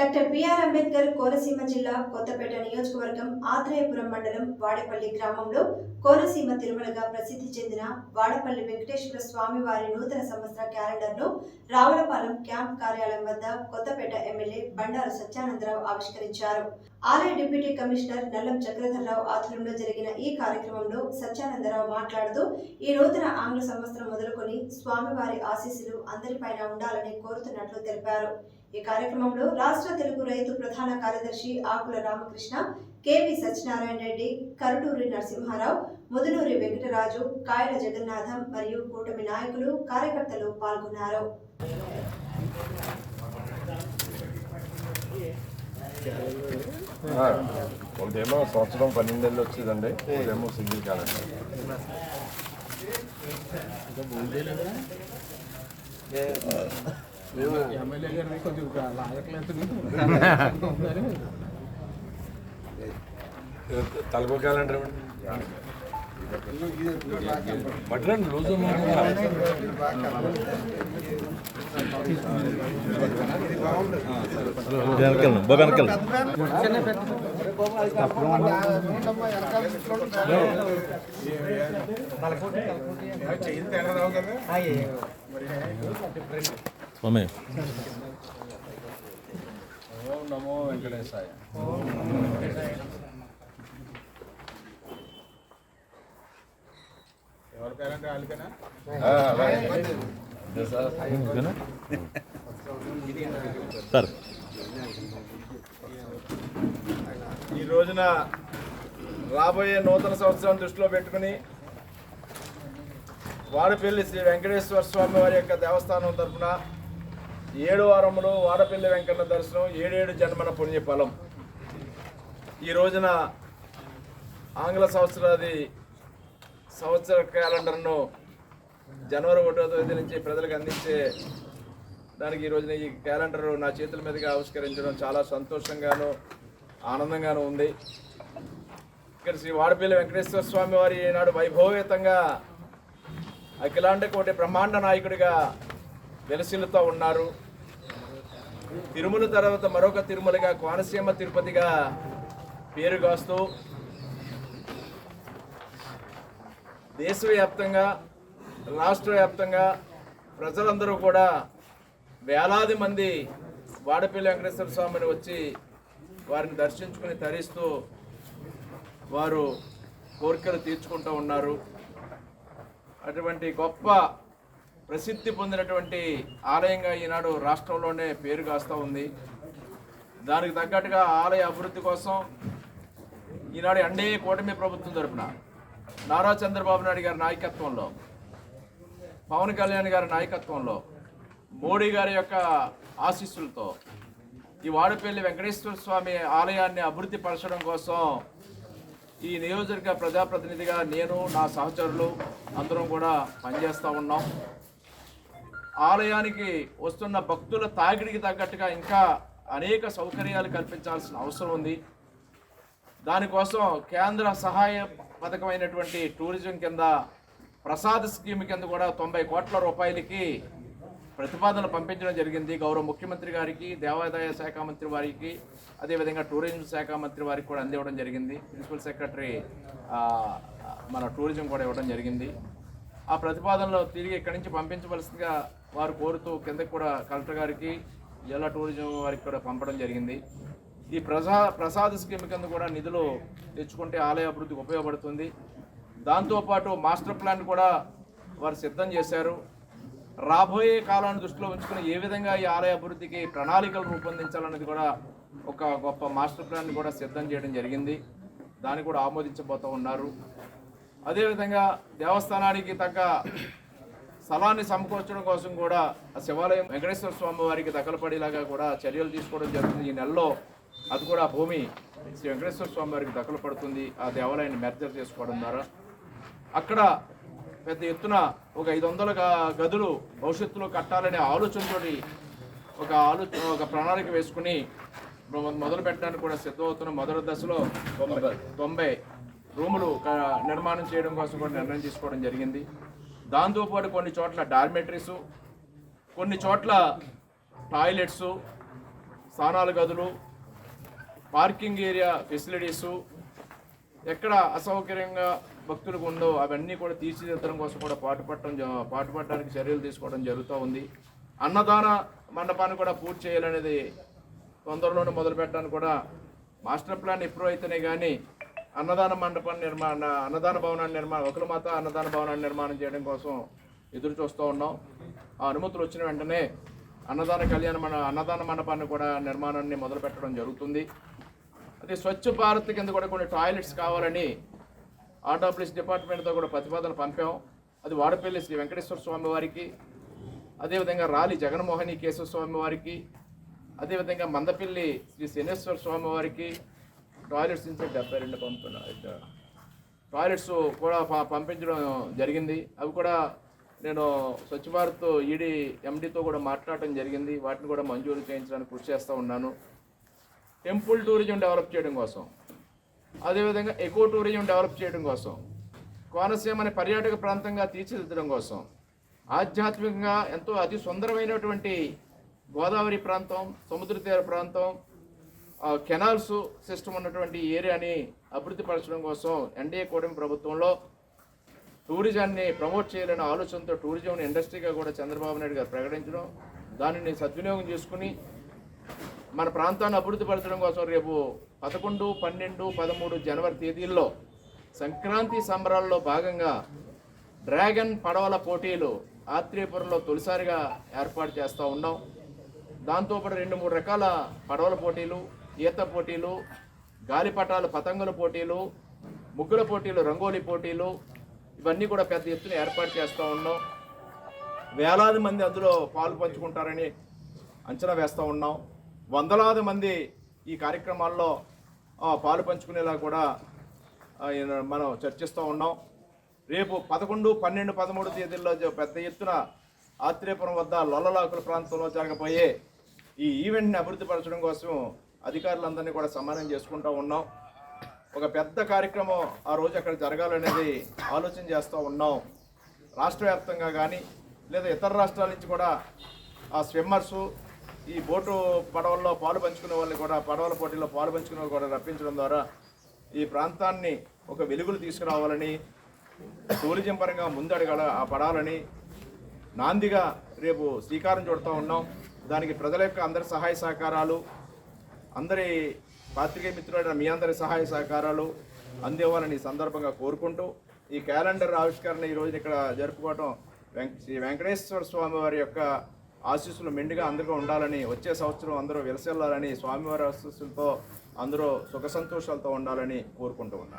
Doctor BR Ambedkar Konaseema జిల్లా కొత్తపేట నియోజకవర్గం ఆత్రేయపురం మండలం వాడపల్లి గ్రామంలో కోనసీమ తిరుమలగా ప్రసిద్ధి చెందిన వాడపల్లి వెంకటేశ్వర స్వామి వారి నూతన సంవత్సర క్యాలెండర్ను రావులపాలెం క్యాంప్ కార్యాలయం వద్ద కొత్తపేట ఎమ్మెల్యే బండారు సత్యానందరావు ఆవిష్కరించారు. ఆలయ డిప్యూటీ కమిషనర్ నల్లం చక్రధర్రావు ఆధ్వర్యంలో జరిగిన ఈ కార్యక్రమంలో సత్యానందరావు మాట్లాడుతూ ఈ నూతన ఆంగ్ల సంవత్సరం మొదలుకొని స్వామివారి ఆశీస్సులు అందరిపైన ఉండాలని కోరుతున్నట్లు తెలిపారు. ఈ కార్యక్రమంలో రాష్ట్ర తెలుగు రైతు ప్రధాన కార్యదర్శి ఆకుల రామకృష్ణ కెవి సత్యనారాయణ రెడ్డి కరుటూరి నరసింహారావు ముదునూరి వెంకటరాజు కాయల జగన్నాథం మరియు కూటమి నాయకులు కార్యకర్తలు పాల్గొన్నారు. ఒకటేమో సంవత్సరం పన్నెండు నెలలు వచ్చేదండి ఒకటేమో సింగిల్ క్యాలెండర్. ఎమ్మెల్యే గారిని కొంచెం లాగట్లేదు తలకో క్యాలెండర్ ఇవ్వండి మటన్ లూజ్ వెనకెళ్ళను స్వామి ఓం నమో వెంకటేశాయ. వాళ్ళకైనా సార్. ఈ రోజున రాబోయే నూతన సంవత్సరం దృష్టిలో పెట్టుకుని వాడపల్లి శ్రీ వెంకటేశ్వర స్వామి వారి యొక్క దేవస్థానం తరపున ఏడు వారములు వాడపల్లి వెంకన్న దర్శనం ఏడేడు జన్మల పుణ్యఫలం. ఈ రోజున ఆంగ్ల సంవత్సరాది సంవత్సర క్యాలెండర్ను జనవరి ఒకటో తేదీ నుంచి ప్రజలకు అందించే దానికి ఈ రోజున ఈ క్యాలెండర్ నా చేతుల మీదుగా ఆవిష్కరించడం చాలా సంతోషంగాను ఆనందంగాను ఉంది. ఇక్కడ శ్రీ వాడపల్లి వెంకటేశ్వర స్వామి వారి ఈనాడు వైభవయుతంగా అఖిలాండ కోటి బ్రహ్మాండ నాయకుడిగా వెలసిల్లుతూ ఉన్నారు. తిరుమల తర్వాత మరొక తిరుమలగా కోనసీమ తిరుపతిగా పేరుగాస్తూ దేశవ్యాప్తంగా రాష్ట్ర వ్యాప్తంగా ప్రజలందరూ కూడా వేలాది మంది వాడపల్లి వెంకటేశ్వర స్వామిని వచ్చి వారిని దర్శించుకుని తరిస్తూ వారు కోరికలు తీర్చుకుంటూ ఉన్నారు. అటువంటి గొప్ప ప్రసిద్ధి పొందినటువంటి ఆలయంగా ఈనాడు రాష్ట్రంలోనే పేరు కాస్తూ ఉంది. దానికి తగ్గట్టుగా ఆలయ అభివృద్ధి కోసం ఈనాడు అండే కూటమి ప్రభుత్వం తరఫున నారా చంద్రబాబు నాయుడు గారి నాయకత్వంలో పవన్ కళ్యాణ్ గారి నాయకత్వంలో మోడీ గారి యొక్క ఆశీస్సులతో ఈ వాడపల్లి వెంకటేశ్వర స్వామి ఆలయాన్ని అభివృద్ధి పరచడం కోసం ఈ నియోజకవర్గ ప్రజాప్రతినిధిగా నేను నా సహచరులు అందరం కూడా పనిచేస్తూ ఉన్నాం. ఆలయానికి వస్తున్న భక్తుల తాకిడికి తగ్గట్టుగా ఇంకా అనేక సౌకర్యాలు కల్పించాల్సిన అవసరం ఉంది. దానికోసం కేంద్ర సహాయ పథకమైనటువంటి టూరిజం కింద ప్రసాద్ స్కీమ్ కింద కూడా తొంభై కోట్ల రూపాయలకి ప్రతిపాదన పంపించడం జరిగింది. గౌరవ ముఖ్యమంత్రి గారికి దేవాదాయ శాఖ మంత్రి వారికి అదేవిధంగా టూరిజం శాఖ మంత్రి వారికి కూడా అందివ్వడం జరిగింది. ప్రిన్సిపల్ సెక్రటరీ మన టూరిజం కూడా ఇవ్వడం జరిగింది. ఆ ప్రతిపాదనలో తిరిగి ఇక్కడి నుంచి పంపించవలసిందిగా వారు కోరుతూ కిందకి కూడా కలెక్టర్ గారికి జిల్లా టూరిజం వారికి కూడా పంపడం జరిగింది. ఈ ప్రసా ప్రసాద్ స్కీమ్ కింద కూడా నిధులు తెచ్చుకుంటే ఆలయ అభివృద్ధికి ఉపయోగపడుతుంది. దాంతోపాటు మాస్టర్ ప్లాన్ కూడా వారు సిద్ధం చేశారు. రాబోయే కాలాన్ని దృష్టిలో ఉంచుకుని ఏ విధంగా ఈ ఆలయ అభివృద్ధికి ప్రణాళికలు రూపొందించాలన్నది కూడా ఒక గొప్ప మాస్టర్ ప్లాన్ కూడా సిద్ధం చేయడం జరిగింది. దాన్ని కూడా ఆమోదించబోతూ ఉన్నారు. అదేవిధంగా దేవస్థానానికి తగ్గ స్థలాన్ని సమకూర్చడం కోసం కూడా ఆ శివాలయం వెంకటేశ్వర స్వామి వారికి దఖలుపడేలాగా కూడా చర్యలు తీసుకోవడం జరుగుతుంది. ఈ నెలలో అది కూడా ఆ భూమి శ్రీ వెంకటేశ్వర స్వామి వారికి దఖలు పడుతుంది ఆ దేవాలయాన్ని మెర్జర్ చేసుకోవడం ద్వారా. అక్కడ పెద్ద ఎత్తున ఒక ఐదు వందల గదులు భవిష్యత్తులో కట్టాలనే ఆలోచనతోటి ఒక ఆలోచన ఒక ప్రణాళిక వేసుకుని మొదలు పెట్టడానికి కూడా సిద్ధమవుతున్న మొదటి దశలో తొంభై తొంభై రూములు నిర్మాణం చేయడం కోసం కూడా నిర్ణయం తీసుకోవడం జరిగింది. దాంతోపాటు కొన్ని చోట్ల డార్మెటరీస్ కొన్ని చోట్ల టాయిలెట్స్ స్నానాల గదులు పార్కింగ్ ఏరియా ఫెసిలిటీసు ఎక్కడ అసౌకర్యంగా భక్తులకు ఉందో అవన్నీ కూడా తీర్చిదిద్దడం కోసం కూడా పాటుపడటం జ- పాటుపడడానికి చర్యలు తీసుకోవడం జరుగుతూ ఉంది. అన్నదాన మండపాన్ని కూడా పూర్తి చేయాలనేది తొందరలోనే మొదలు పెట్టడానికి కూడా మాస్టర్ ప్లాన్ ఎప్పుడు అయితేనే కానీ అన్నదాన మండపాన్ని నిర్మాణ అన్నదాన భవనాన్ని నిర్మాణం ఒకరి మాత అన్నదాన భవనాన్ని నిర్మాణం చేయడం కోసం ఎదురు చూస్తూ ఉన్నాం. ఆ అనుమతులు వచ్చిన వెంటనే అన్నదాన కళ్యాణ మండ అన్నదాన మండపాన్ని కూడా నిర్మాణాన్ని మొదలు పెట్టడం జరుగుతుంది. అదే స్వచ్ఛ భారత్ కింద కూడా కొన్ని టాయిలెట్స్ కావాలని ఆర్డబ్ల్యూఎస్ డిపార్ట్మెంట్తో కూడా ప్రతిపాదన పంపాం. అది వాడపల్లి శ్రీ వెంకటేశ్వర స్వామి వారికి అదేవిధంగా రాలి జగన్మోహని కేశవ స్వామి వారికి అదేవిధంగా మందపల్లి శ్రీ శనేశ్వర స్వామి వారికి టాయిలెట్స్ నుంచి డెబ్బై రెండు పంపుతున్నా టాయిలెట్స్ కూడా ప- పంపించడం జరిగింది. అవి కూడా నేను స్వచ్ఛ భారత్ ఈడీ ఎండితో కూడా మాట్లాడటం జరిగింది. వాటిని కూడా మంజూరు చేయించడానికి కృషి చేస్తూ ఉన్నాను. టెంపుల్ టూరిజం డెవలప్ చేయడం కోసం. అదేవిధంగా ఎకో టూరిజం డెవలప్ చేయడం కోసం. కోనసీమని పర్యాటక ప్రాంతంగా తీర్చిదిద్దడం కోసం. ఆధ్యాత్మికంగా ఎంతో అతి సుందరమైనటువంటి గోదావరి ప్రాంతం సముద్ర తీర ప్రాంతం కెనాల్స్ సిస్టమ్ ఉన్నటువంటి ఏరియాని అభివృద్ధి పరచడం కోసం ఎన్డీఏ కూటమి ప్రభుత్వంలో టూరిజాన్ని ప్రమోట్ చేయాలనే ఆలోచనతో టూరిజం ఇండస్ట్రీగా కూడా చంద్రబాబు నాయుడు గారు ప్రకటించడం దానిని సద్వినియోగం చేసుకుని మన ప్రాంతాన్ని అభివృద్ధి పరచడం కోసం రేపు పదకొండు పన్నెండు పదమూడు జనవరి తేదీల్లో సంక్రాంతి సంబరాల్లో భాగంగా డ్రాగన్ పడవల పోటీలు ఆత్రేయపురంలో తొలిసారిగా ఏర్పాటు చేస్తూ ఉన్నాం. దాంతోపాటు రెండు మూడు రకాల పడవల పోటీలు ఈత పోటీలు గాలిపటాలు పతంగుల పోటీలు ముగ్గుల పోటీలు రంగోలీ పోటీలు ఇవన్నీ కూడా పెద్ద ఎత్తున ఏర్పాటు చేస్తూ ఉన్నాం. వేలాది మంది అందులో పాలు పంచుకుంటారని అంచనా వేస్తూ ఉన్నాం. వందలాది మంది ఈ కార్యక్రమాల్లో పాలు పంచుకునేలా కూడా మనం చర్చిస్తూ ఉన్నాం. రేపు పదకొండు పన్నెండు పదమూడు తేదీల్లో పెద్ద ఎత్తున ఆత్రేయపురం వద్ద లొల్లలాకుల ప్రాంతంలో జరగబోయే ఈ ఈవెంట్ని అభివృద్ధి పరచడం కోసం అధికారులందరినీ కూడా సమానం చేసుకుంటూ ఉన్నాం. ఒక పెద్ద కార్యక్రమం ఆ రోజు అక్కడ జరగాలనేది ఆలోచన చేస్తూ ఉన్నాం. రాష్ట్ర వ్యాప్తంగా కానీ లేదా ఇతర రాష్ట్రాల నుంచి కూడా ఆ స్విమ్మర్సు ఈ బోటు పడవల్లో పాలు పంచుకునే వాళ్ళని కూడా పడవల పోటీల్లో పాలు పంచుకునే వాళ్ళు కూడా రప్పించడం ద్వారా ఈ ప్రాంతాన్ని ఒక వెలుగులు తీసుకురావాలని టూరిజం పరంగా ముందడగల ఆ పడాలని నాందిగా రేపు శ్రీకారం చుడుతూ ఉన్నాం. దానికి ప్రజల యొక్క అందరి సహాయ సహకారాలు అందరి పాత్రికేయ మిత్రులైన మీ అందరి సహాయ సహకారాలు అందివ్వాలని ఈ సందర్భంగా కోరుకుంటూ ఈ క్యాలెండర్ ఆవిష్కరణ ఈ రోజున ఇక్కడ జరుపుకోవడం వెంక శ్రీ వెంకటేశ్వర స్వామి వారి యొక్క ఆశీస్సులు మెండుగా అందరికీ ఉండాలని వచ్చే సంవత్సరం అందరూ వెలసెల్లాలని స్వామివారి ఆశీస్సులతో అందరూ సుఖ సంతోషాలతో ఉండాలని కోరుకుంటూ ఉన్నాను.